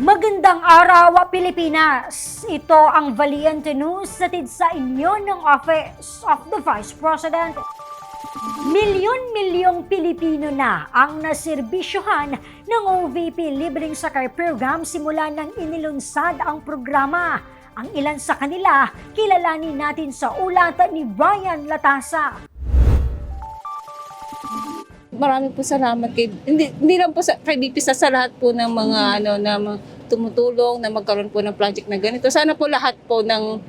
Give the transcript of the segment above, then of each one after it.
Magandang araw, Pilipinas! Ito ang Valiente News natid sa inyo ng Office of the Vice President. Milyon-milyong Pilipino na ang naserbisyohan ng OVP Libreng Sakay Program simula nang inilunsad ang programa. Ang ilan sa kanila, kilalanin natin sa ulat ni Brian Latasa. Maraming po salamat kay hindi hindi lang po sa kay BP sa, sa lahat po ng mga ano na mga tumutulong na magkaroon po ng project na ganito. Sana po lahat po ng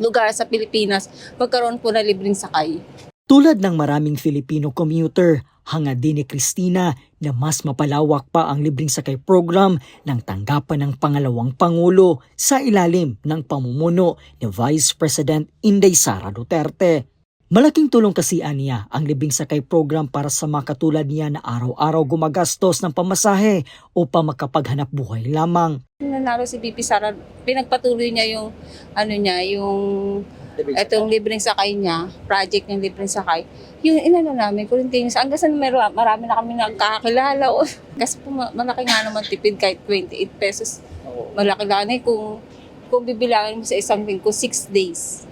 lugar sa Pilipinas magkaroon po ng libreng sakay. Tulad ng maraming Filipino commuter, hangad din ni Christina na mas mapalawak pa ang libreng sakay program ng tanggapan ng pangalawang Pangulo sa ilalim ng pamumuno ni Vice President Inday Sara Duterte. Malaking tulong kasi aniya ang libreng sakay program para sa mga katulad niya na araw-araw gumagastos ng pamasahe upang makapaghanap buhay lamang. Nanalo si BP Sara, pinagpatuloy niya yung ano niya, yung etong libreng sakay niya, project ng libreng sakay. Yung inano namin, continuous. Hanggang sa meron, marami na kami nagkakakilala. O, Kasi po ma- malaki nga naman tipid kahit 28 pesos. Malaki lang eh kung kung bibilangin mo sa isang linggo, 6 days.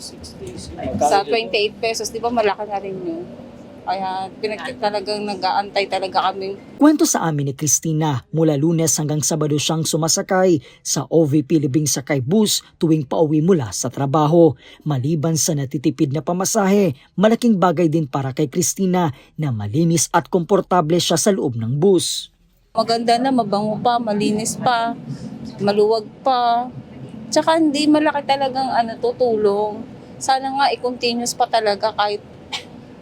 Sa 28 pesos, di ba malaki na rin yun. Kaya pinag talagang nag-aantay talaga kami Kwento sa amin ni Christina, mula lunes hanggang sabado siyang sumasakay sa OVP Libing Sakay Bus tuwing pauwi mula sa trabaho. Maliban sa natitipid na pamasahe, malaking bagay din para kay Christina na malinis at komportable siya sa loob ng bus. Maganda na, mabango pa, malinis pa, maluwag pa. Tsaka hindi malaki talagang ano, tutulong. Sana nga i-continuous pa talaga kahit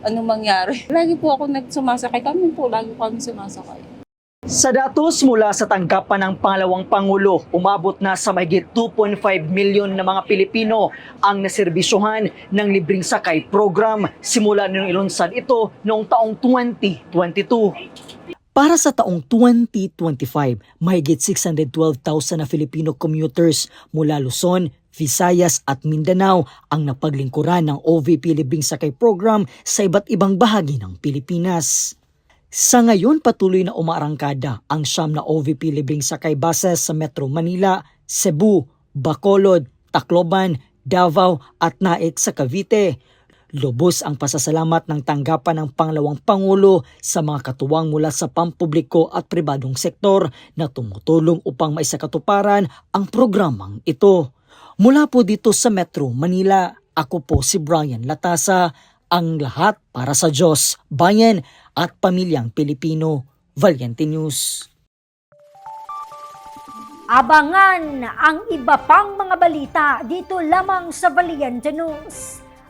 anong mangyari. Lagi po ako nagsumasakay. Kami po, lagi kami sumasakay. Sa datos mula sa tanggapan ng pangalawang Pangulo, umabot na sa mahigit 2.5 milyon na mga Pilipino ang naserbisyohan ng libreng sakay program simula nung ilunsad ito noong taong 2022. Para sa taong 2025, mahigit 612,000 na Filipino commuters mula Luzon, Visayas at Mindanao ang napaglingkuran ng OVP Libing Sakay Program sa iba't ibang bahagi ng Pilipinas. Sa ngayon, patuloy na umaarangkada ang siyam na OVP Libing Sakay Buses sa Metro Manila, Cebu, Bacolod, Tacloban, Davao at Naik sa Cavite. Lubos ang pasasalamat ng tanggapan ng pangalawang Pangulo sa mga katuwang mula sa pampubliko at pribadong sektor na tumutulong upang maisakatuparan ang programang ito. Mula po dito sa Metro Manila, ako po si Brian Latasa, ang lahat para sa Diyos, bayan at pamilyang Pilipino. Valiente News. Abangan ang iba pang mga balita dito lamang sa Valiente News.